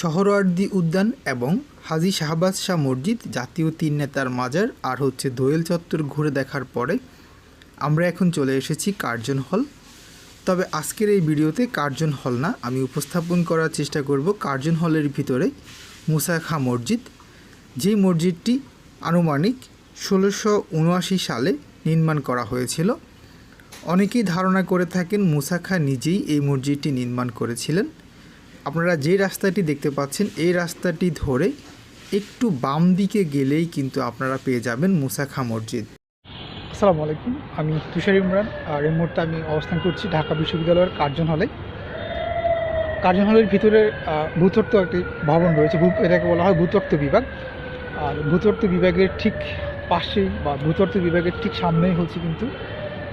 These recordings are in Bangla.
শহরওয়ার্দী উদ্যান এবং হাজী শাহবাজ শাহ মসজিদ জাতীয় তিন নেতার মাজার আর হচ্ছে দোয়েল চত্বর ঘুরে দেখার পরে আমরা এখন চলে এসেছি কার্জন হল। তবে আজকের এই ভিডিওতে কার্জন হল না, আমি উপস্থাপন করার চেষ্টা করব কার্জন হলের ভিতরে মুসা খা মসজিদ যে মসজিদটি আনুমানিক ষোলোশো উনআশি সালে নির্মাণ করা হয়েছিল। অনেকেই ধারণা করে থাকেন মুসা খা নিজেই এই মসজিদটি নির্মাণ করেছিলেন। আপনারা যে রাস্তাটি দেখতে পাচ্ছেন, এই রাস্তাটি ধরে একটু বাম দিকে গেলেই কিন্তু আপনারা পেয়ে যাবেন মুসাখা মসজিদ। আসসালামু আলাইকুম, আমি তুষার ইমরান, আর এই মুহূর্তে আমি অবস্থান করছি ঢাকা বিশ্ববিদ্যালয়ের কার্জন হলে। কার্জন হলের ভিতরে ভূতত্ত্ব একটি ভবন রয়েছে এটাকে বলা হয় ভূতত্ত্ব বিভাগ। আর ভূতত্ত্ব বিভাগের ঠিক পাশেই বা ভূতত্ত্ব বিভাগের ঠিক সামনেই হচ্ছে কিন্তু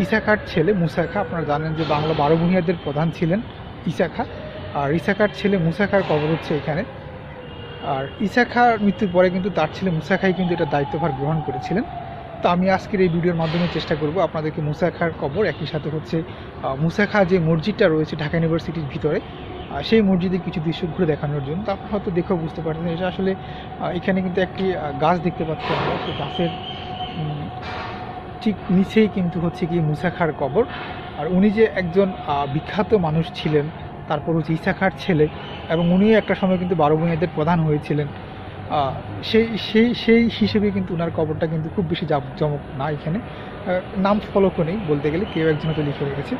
ইসাখার ছেলে মুসাখা। আপনারা জানেন যে বাংলা বারো ভূঁইয়াদের প্রধান ছিলেন ইসাখা। আর ইসাখার ছেলে মুসাখার কবর হচ্ছে এখানে। আর ইসাখার মৃত্যুর পরে কিন্তু তার ছেলে মুসাখাই কিন্তু এটা দায়িত্বভার গ্রহণ করেছিলেন। তো আমি আজকের এই ভিডিওর মাধ্যমে চেষ্টা করব আপনাদেরকে মুসাখার কবর, একই সাথে হচ্ছে মুসাখা যে মসজিদটা রয়েছে ঢাকা ইউনিভার্সিটির ভিতরে সেই মসজিদের কিছু দৃশ্য ঘুরে দেখানোর জন্য। তো আপনারা হয়তো দেখেও বুঝতে পারছেন এটা আসলে এখানে কিন্তু একটি গাছ দেখতে পাচ্ছি আমরা। সেই গাছের ঠিক নিচেই কিন্তু হচ্ছে কি মুসাখার কবর। আর উনি যে একজন বিখ্যাত মানুষ ছিলেন তারপর হচ্ছে ইসাখার ছেলে এবং উনিও একটা সময় কিন্তু বারো ভূঁইয়াদের প্রধান হয়েছিলেন। সেই সেই সেই হিসেবে কিন্তু ওনার কবরটা কিন্তু খুব বেশি জাঁকজমক না এখানে। নাম ফলকও নেই বলতে গেলে, কেউ একজন হয়তো লিখে রেখেছে।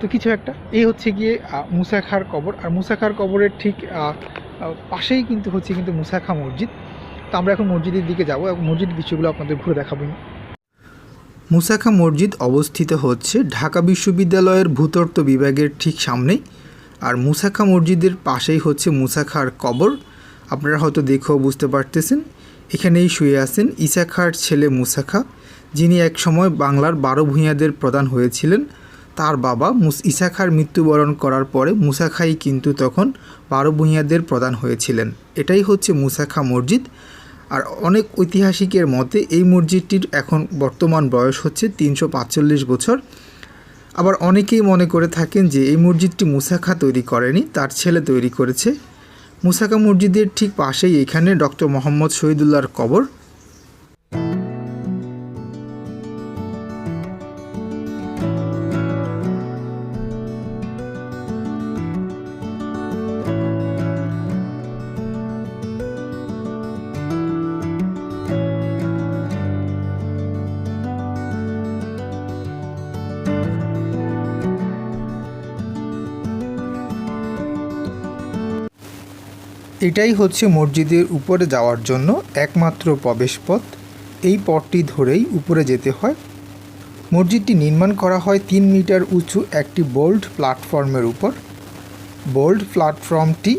তো কিছু একটা, এই হচ্ছে গিয়ে মুসাখার কবর। আর মুসাখার কবরের ঠিক পাশেই কিন্তু হচ্ছে কিন্তু মুসাখা মসজিদ। তো আমরা এখন মসজিদের দিকে যাব, এবং মসজিদের দৃশ্যগুলো আপনাদের ঘুরে দেখাবো। মুসাখা মসজিদ অবস্থিত হচ্ছে ঢাকা বিশ্ববিদ্যালয়ের ভূতত্ত্ব বিভাগের ঠিক সামনেই। আর মুসাখা মসজিদের পাশেই হচ্ছে মুসাখার কবর। আপনারা হয়তো দেখেও বুঝতে পারতেছেন, এখানেই শুয়ে আছেন ইসাখার ছেলে মুসাখা যিনি এক সময় বাংলার বারো ভূঁইয়াদের প্রধান হয়েছিলেন। তার বাবা মুস ইসাখার মৃত্যুবরণ করার পরে মুসাখাই কিন্তু তখন বারো ভূঁইয়াদের প্রধান হয়েছিলেন। এটাই হচ্ছে মুসাখা মসজিদ। আর অনেক ঐতিহাসিকের মতে এই মসজিদটির এখন বর্তমান বয়স হচ্ছে তিনশো বছর। আবার অনেকেই মনে করে থাকেন যে এই মসজিদটি মুসাখা তৈরি করেনি, তার ছেলে তৈরি করেছে। মুসাখা মসজিদের ঠিক পাশেই এখানে ডক্টর মোহাম্মদ শহীদুল্লাহর কবর। এটাই হচ্ছে মসজিদের উপরে যাওয়ার জন্য একমাত্র প্রবেশপথ। এই পথটি ধরেই উপরে যেতে হয়। মসজিদটি নির্মাণ করা হয় তিন মিটার উঁচু একটি বোল্ড প্ল্যাটফর্মের উপর। বোল্ড প্ল্যাটফর্মটি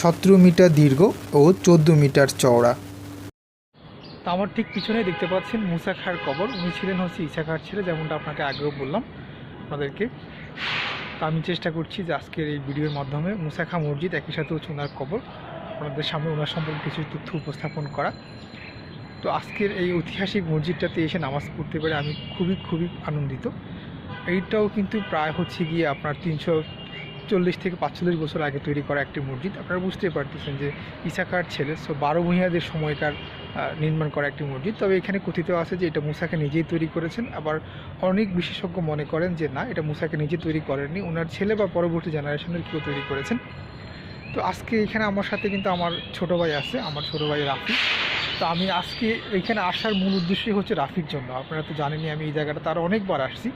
সতেরো মিটার দীর্ঘ ও চোদ্দ মিটার চওড়া। তো আমার ঠিক পিছনেই দেখতে পাচ্ছেন মুসা খার কবর। উনি ছিলেন হচ্ছে ইসা খার ছেলে, যেমনটা আপনাকে আগেও বললাম আপনাদেরকে। তো আমি চেষ্টা করছি যে আজকের এই ভিডিওর মাধ্যমে মুসা খা মসজিদ, একই সাথে হচ্ছে ওনার কবর। আপনাদের সামনে ওনার সম্পর্কে কিছু তথ্য উপস্থাপন করা। তো আজকের এই ঐতিহাসিক মসজিদটাতে এসে নামাজ পড়তে পেরে আমি খুবই খুবই আনন্দিত। এইটাও কিন্তু প্রায় হচ্ছে গিয়ে আপনার তিনশো চল্লিশ থেকে পাঁচচল্লিশ বছর আগে তৈরি করা একটি মসজিদ। আপনারা বুঝতেই পারতেছেন যে ইসাকার ছেলে সো বারো ভূঁইয়াদের সময়কার নির্মাণ করা একটি মসজিদ। তবে এখানে কথিত আছে যে এটা মুসাকে নিজেই তৈরি করেছেন। আবার অনেক বিশেষজ্ঞ মনে করেন যে না, এটা মুসাকে নিজে তৈরি করেননি। ওনার ছেলে বা পরবর্তী জেনারেশনের কেউ তৈরি করেছেন। তো আজকে এখানে আমার সাথে কিন্তু আমার ছোট ভাই আছে আমার ছোট ভাই রাফি। তো আমি আজকে এখানে আসার মূল উদ্দেশ্যই হচ্ছে রাফির জন্য। আপনারা তো জানেনই আমি এই জায়গাটা তার অনেকবার আসছি।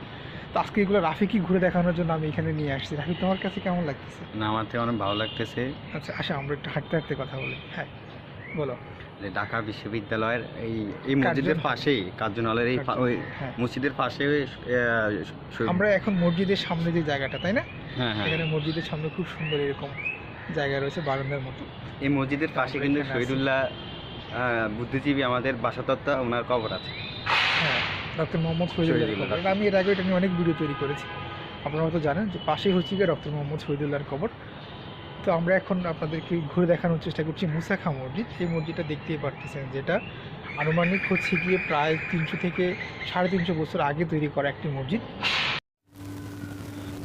তো আজকে এগুলো রাফিকে ঘুরে দেখানোর জন্য আমি এখানে নিয়ে আসছি। রাফি তোমার কাছে কেমন লাগতেছে? না আমার থেকে অনেক ভালো লাগতেছে। আচ্ছা আচ্ছা আমরা একটু হাঁটতে হাঁটতে কথা বলি। হ্যাঁ বলো। যে ঢাকা বিশ্ববিদ্যালয়ের এই এই মসজিদের পাশেই কার্জনহলের এই ওই হ্যাঁ। মসজিদের পাশে আমরা এখন মসজিদের সামনে যে জায়গাটা তাই না? হ্যাঁ হ্যাঁ। এখানে মসজিদের সামনে খুব সুন্দর এরকম জায়গা রয়েছে বারান্দার মতো। এই মসজিদের পাশে কিন্তু শহীদুল্লাহ বুদ্ধিজীবী আমাদের বাসাতত্ত্ব ওনার কবর আছে। হ্যাঁ ডক্টর মোহাম্মদ শহীদুল্লাহ। আমি এর আগে এটা নিয়ে অনেক ভিডিও তৈরি করেছি। আপনারা হয়তো জানেন যে পাশেই হচ্ছে গিয়ে ডক্টর মোহাম্মদ শহীদুল্লাহর কবর। তো আমরা এখন আপনাদেরকে ঘুরে দেখানোর চেষ্টা করছি মুসাখা মসজিদ। এই মসজিদটা দেখতেই পারতেছেন যেটা আনুমানিক হচ্ছে গিয়ে প্রায় তিনশো থেকে সাড়ে তিনশো বছর আগে তৈরি করা একটি মসজিদ।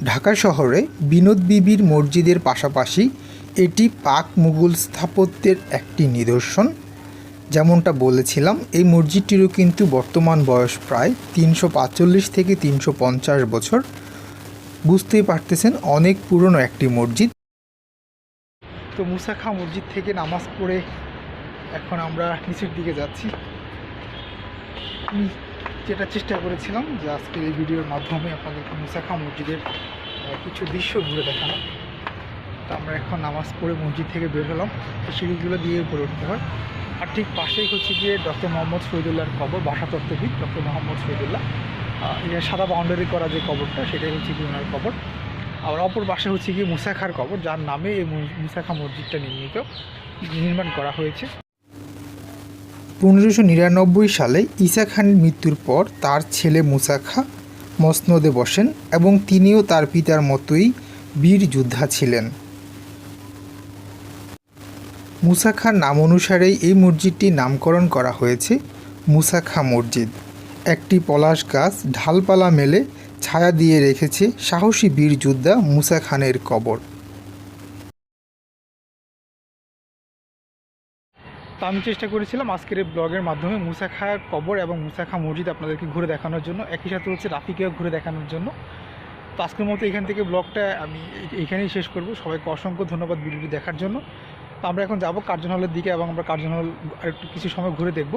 ঢাকা শহরে বিনোদ বিবির মসজিদের পাশাপাশি এটি পাক মুঘল স্থাপত্যের একটি নিদর্শন। যেমনটা বলেছিলাম, এই মসজিদটিরও কিন্তু বর্তমান বয়স প্রায় তিনশো পাঁচচল্লিশ থেকে তিনশো পঞ্চাশ বছর। বুঝতেই পারতেছেন, অনেক পুরনো একটি মসজিদ। তো মুসাখা মসজিদ থেকে নামাজ পড়ে এখন আমরা নিচের দিকে যাচ্ছি। যেটা চেষ্টা করেছিলাম যে আজকের এই ভিডিওর মাধ্যমে আপনাদেরকে মুসাখা মসজিদের কিছু দৃশ্য ঘুরে দেখানো। তো আমরা এখন নামাজ পড়ে মসজিদ থেকে বের হলাম। এই সিঁড়িগুলো দিয়ে উপরে উঠতে হয়। আর ঠিক পাশেই হচ্ছে গিয়ে ডক্টর মোহাম্মদ শহীদুল্লাহর কবর ভাষা তত্ত্ববিদ ডক্টর মোহাম্মদ শহীদুল্লাহ এই সাদা বাউন্ডারি করা যে কবরটা, সেটাই হচ্ছে গিয়ে ওনার কবর। আবার অপর পাশে হচ্ছে গিয়ে মুসাখার কবর, যার নামে এই মুসাখা মসজিদটা নির্মিত, নির্মাণ করা হয়েছে। পনেরোশো নিরানব্বই সালে ঈসা খানের মৃত্যুর পর তার ছেলে মুসা খা মসনদে বসেন এবং তিনিও তার পিতার মতোই বীর যোদ্ধা ছিলেন। মুসা খার নাম অনুসারেই এই মসজিদটির নামকরণ করা হয়েছে মুসা খা মসজিদ। একটি পলাশ গাছ ঢালপালা মেলে ছায়া দিয়ে রেখেছে সাহসী বীর যোদ্ধা মুসা খানের কবর। তো আমি চেষ্টা করেছিলাম আজকের এই ব্লগের মাধ্যমে মুসাখা কবর এবং মুসাখা মসজিদ আপনাদেরকে ঘুরে দেখানোর জন্য। একই সাথে হচ্ছে রাফিকেও ঘুরে দেখানোর জন্য। তো আজকের মতো এখান থেকে ব্লগটা আমি এইখানেই শেষ করব। সবাইকে অসংখ্য ধন্যবাদ ভিডিওটি দেখার জন্য। তো আমরা এখন যাব কার্জন হলের দিকে এবং আমরা কার্জন হল আরেকটু কিছু সময় ঘুরে দেখব।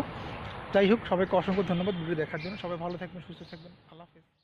যাই হোক, সবাইকে অসংখ্য ধন্যবাদ ভিডিও দেখার জন্য। সবাই ভালো থাকবেন, সুস্থ থাকবেন। আল্লাহ হাফেজ।